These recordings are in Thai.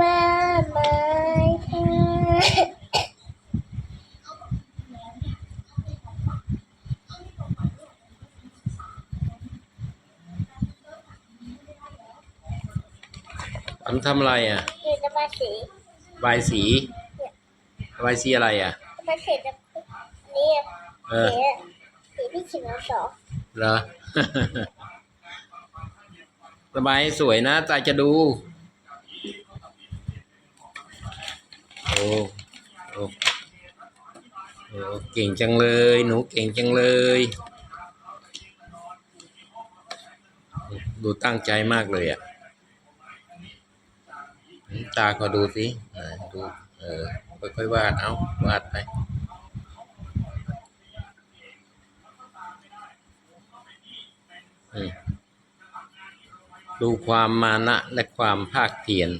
มาไม้ค่ะทำทำอะไรอะเดี๋ยวจะมาสีบายสีบายสีอะไรอะ จะมาสีจะนี่เออสีสีที่ขีดน้ำสองเหรอสบายสวยนะตาจะดู โอ้โอเก่งจังเลย หนูเก่งจังเลย ดูตั้งใจมากเลยอะ ตาขอดูสิดู เออ ค่อยๆวาด เอาวาดไปดูความมานะและความภาคเพียร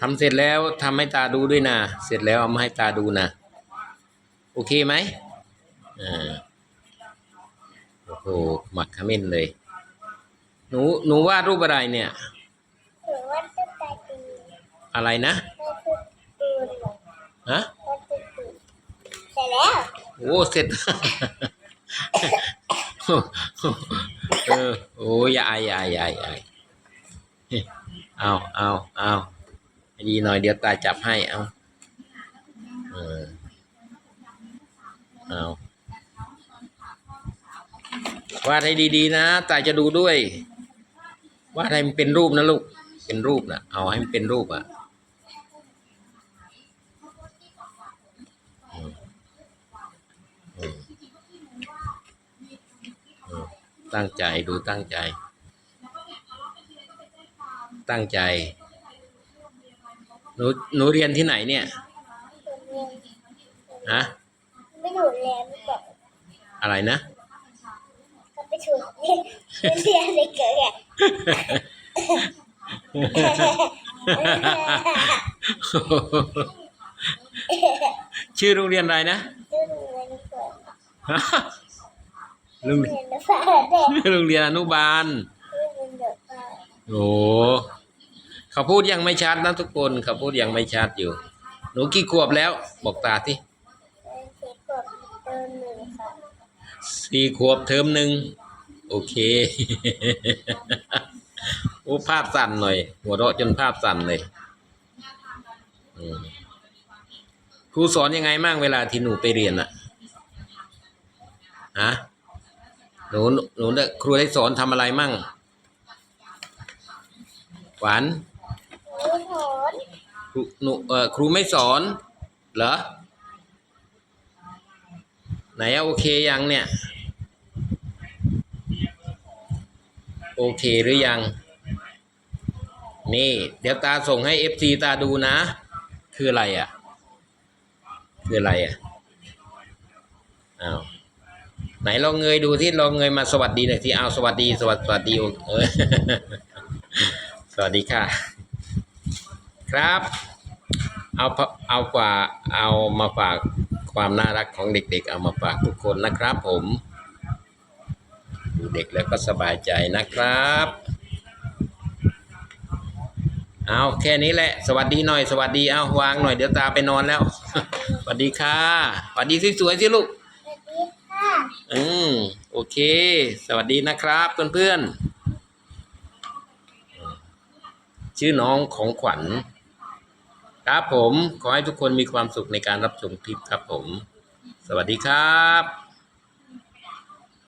ทำเสร็จแล้วทำให้ตาดูด้วยนะ เสร็จแล้วเอามาให้ตาดูนะ โอเคไหมอ่าโอ้โหหมักขมิ้นเลย หนูหนูวาดรูปอะไรเนี่ย หรือว่าตุ๊กตาตีอะไรนะว่าตุ๊กตูนหรอฮะว่าตุ๊กตูนเสร็จแล้วโอ้เสร็จ เออโอ้ยายยายยายยายเอาเอาเอาให้ ดีหน่อยเดี๋ยวตาจับให้เอาเออเอาวาดให้ดีๆนะตาจะดูด้วยวาดให้มันเป็นรูปนะลูก เป็นรูปนะเอาให้มันเป็นรูปอะอืมอืมตั้งใจดูตั้งใจ ตั้งใจ นูหนูเรียนที่ไหนเนี่ยเรียนฮะไม่ดูแลไม่บอกอะไรนะก็ไปถูกเรียนเรียนเลยเกิดอะชื่อโรงเรียนอะไรนะชื่อโรงเรียนเกิดโรงเรียนภาษาเด็กโรงเรียนอนุบาลชื่อโรงเรียนภาษาโอ้ เขาพูดยังไม่ชัดนะทุกคนเขาพูดยังไม่ชัดอยู่ หนูกี่ขวบแล้ว บอกตาที่สีกดเติมหนึ่งสี่ขวบเทอมหนึ่งโอเคโอ้ภาพสั่นหน่อย หัวเราะจนภาพสั่นเลยครูสอนยังไงมั่งเวลาที่หนูไปเรียนอะฮะหนูหนูครูได้สอนทำอะไรมั่งหวาน ครูหนูเออครูไม่สอนเหรอ ไหนอะโอเคยังเนี่ย โอเคหรือยัง นี่ เดี๋ยวตาส่งให้เอฟซีตาดูนะ คืออะไรอะคืออะไรอะอ้าวไหนลองเงยดูที่ลองเงยมาสวัสดีหน่อยที่เอาสวัสดีสวัสดีสวัสดีเออสวัสดีค่ะ ครับ เอาพเอาฝากเอามาฝากความน่ารักของเด็ก ๆ เอามาฝากทุกคนนะครับ ผมดูเด็กแล้วก็สบายใจนะครับ เอาแค่นี้แหละ สวัสดีหน่อย สวัสดีเอาวางหน่อยเดี๋ยวตาไปนอนแล้ว สวัสดีค่ะ สวัสดีสวยๆสิลูกสวัสดีค่ะอืมโอเค สวัสดีนะครับเพื่อนๆชื่อน้องของขวัญ ครับผมขอให้ทุกคนมีความสุขในการรับชมคลิปครับผม สวัสดีครับ